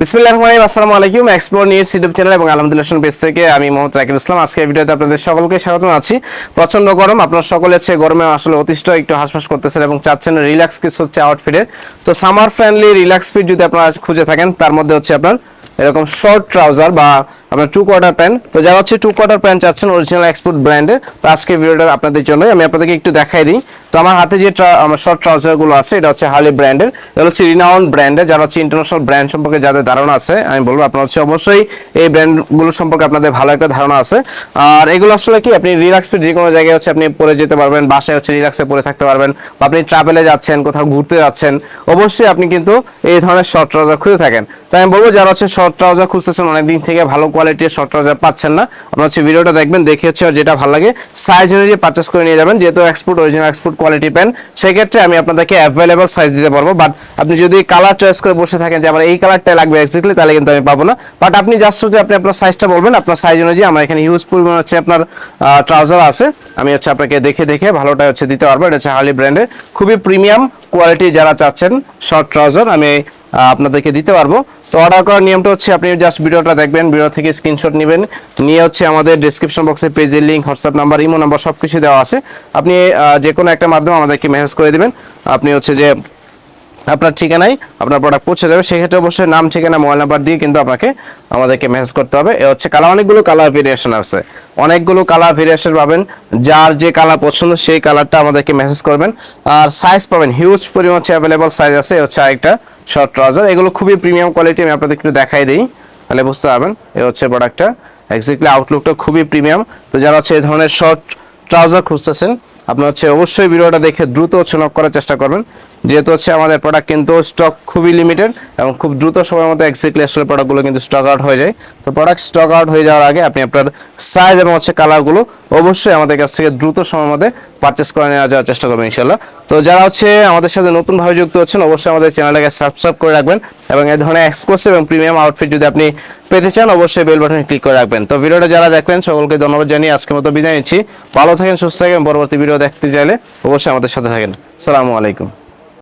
বিসমিল্লাহির রহমানির রহিম, আসসালামু আলাইকুম চ্যানেল এবং থেকে আমি ইসলাম। ভিডিওতে আপনাদের সকলকে আছি প্রচণ্ড গরম, আপনার সকলে হচ্ছে গরমে আসলে অতিষ্ঠ, একটু হাসফাস করতেছেন এবং চাচ্ছেন রিল্যাক্স কিছু হচ্ছে আউটফিটের তো সামার ফ্রেন্ডলি রিল্যাক্স ফিট যদি আপনারা খুঁজে থাকেন, তার মধ্যে হচ্ছে আপনার এরকম শর্ট ট্রাউজার বা আপনার টু কোয়ার্টার প্যান্ট তো যারা হচ্ছে টু কোয়ার্টার প্যান্ট চাচ্ছেন অরিজিনাল এক্সপোর্ট ব্র্যান্ডের তো আজকে ভিডিওটা আপনাদের জন্য আমি আপনাদেরকে একটু দেখাই দিই। তো আমার হাতে যে আমার শর্ট ট্রাউজারগুলো আছে, এটা হচ্ছে হার্লি ব্র্যান্ডের এটা হচ্ছে রিনাউন ব্র্যান্ডের যারা হচ্ছে ইন্টারন্যাশনাল ব্র্যান্ড সম্পর্কে যাদের ধারণা আছে, আমি বলব আপনার হচ্ছে অবশ্যই এই ব্র্যান্ডগুলো সম্পর্কে আপনাদের ভালো একটা ধারণা আছে। আর এগুলো আসলে কি, আপনি রিল্যাক্স ফিট যে কোনো জায়গায় হচ্ছে আপনি পরে যেতে পারবেন, বাসায় হচ্ছে রিল্যাক্সে পরে থাকতে পারবেন, বা আপনি ট্রাভেলে যাচ্ছেন, কোথাও ঘুরতে যাচ্ছেন, অবশ্যই আপনি কিন্তু এই ধরনের শর্ট ট্রাউজার খুঁজে থাকেন। তাই আমি বলব, যারা হচ্ছে শর্ট ট্রাউজার খুঁজতেছেন অনেক দিন থেকে ভালো কোয়ালিটির শর্ট পাচ্ছেন না। আপনার হচ্ছে ভিডিওটা দেখবেন, দেখে হচ্ছে যেটা ভালো লাগে সাইজ অনুযায়ী পারচেস করে নিয়ে যাবেন। যেহেতু এক্সপোর্ট অরিজিনাল এক্সপোর্ট কোয়ালিটি পেন সেক্ষেত্রে আমি আপনাদেরকে অ্যাভেলেবল সাইজ দিতে পারব। বাট আপনি যদি কালার চয়েস করে বসে থাকেন যে আমার এই কালারটা লাগবে এক্স্যাক্টলি তাহলে কিন্তু আমি পাবো না। বাট আপনি জাস্ট হচ্ছে আপনি আপনার সাইজটা বলবেন, আপনার সাইজ অনুযায়ী আমার এখানে হিউজ পরিমাণ হচ্ছে আপনার ট্রাউজার আছে। আমি হচ্ছে আপনাকে দেখে দেখে ভালোটা হচ্ছে দিতে পারব। এটা হচ্ছে হার্লি ব্র্যান্ডের খুবই প্রিমিয়াম কোয়ালিটি যারা চাচ্ছেন শর্ট ট্রাউজার আমি আপনাদেরকে দিতে পারব। তো অর্ডার করার নিয়মটা হচ্ছে আপনি জাস্ট ভিডিওটা দেখবেন, ভিডিও থেকে স্ক্রিনশট নেবেন। নিয়ে হচ্ছে আমাদের ডিসক্রিপশন বক্সে পেজের link WhatsApp number Imo number সব কিছু দেওয়া আছে। আপনি যে কোনো একটা মাধ্যমে আমাদেরকে মেসেজ করে দেবেন। আপনি হচ্ছে যে আপনার ঠিকানায় আপনার প্রোডাক্ট পৌঁছে যাবে। সেক্ষেত্রে অবশ্যই নাম, ঠিকানা মোবাইল নাম্বার দিয়ে কিন্তু আপনাকে আমাদেরকে মেসেজ করতে হবে। এ হচ্ছে কালার অনেকগুলো কালার ভেরিয়েশন আছে। অনেকগুলো কালার ভেরিয়েশন পাবেন। যার যে কালার পছন্দ সেই কালারটা আমাদেরকে মেসেজ করবেন। আর সাইজ পাবেন। হিউজ পরিমাণ হচ্ছে অ্যাভেলেবল সাইজ আছে। এ হচ্ছে আরেকটা শর্ট ট্রাউজার এগুলো খুবই প্রিমিয়াম কোয়ালিটি আমি আপনাদের একটু দেখাই দিই। তাহলে বুঝতে পারবেন। এ হচ্ছে প্রোডাক্টটা এক্স্যাক্টলি আউটলুকটা খুবই প্রিমিয়াম তো যারা হচ্ছে এই ধরনের শর্ট ট্রাউজার খুঁজতেছেন, আপনার হচ্ছে অবশ্যই ভিডিওটা দেখে দ্রুত হচ্ছে নক করার চেষ্টা করবেন। যেহেতু হচ্ছে আমাদের প্রোডাক্ট কিন্তু স্টক খুবই লিমিটেড এবং খুব দ্রুত সময়ের মধ্যে এক্স্যাক্টলি আসলে প্রোডাক্টগুলো কিন্তু স্টক আউট হয়ে যায়। তো প্রোডাক্ট স্টক আউট হয়ে যাওয়ার আগে আপনি আপনার সাইজ এবং হচ্ছে কালারগুলো অবশ্যই আমাদের কাছ থেকে দ্রুত সময়ের মধ্যে পারচেস করে নেওয়া যাওয়ার চেষ্টা করবেন ইনশাল্লাহ তো যারা হচ্ছে আমাদের সাথে নতুনভাবে যুক্ত হচ্ছেন অবশ্যই আমাদের চ্যানেলটাকে সাবস্ক্রাইব করে রাখবেন এবং এই ধরনের এক্সক্লুসিভ এবং প্রিমিয়াম আউটফিট যদি আপনি পেতে চান, অবশ্যই বেল বাটনে ক্লিক করে রাখবেন। তো ভিডিওটা যারা দেখলেন সকলকে ধন্যবাদ জানিয়ে আজকের মতো বিদায় নিচ্ছি। ভালো থাকেন, সুস্থ থাকেন। পরবর্তী ভিডিও দেখতে চাইলে অবশ্যই আমাদের সাথে থাকেন। আসসালামু আলাইকুম।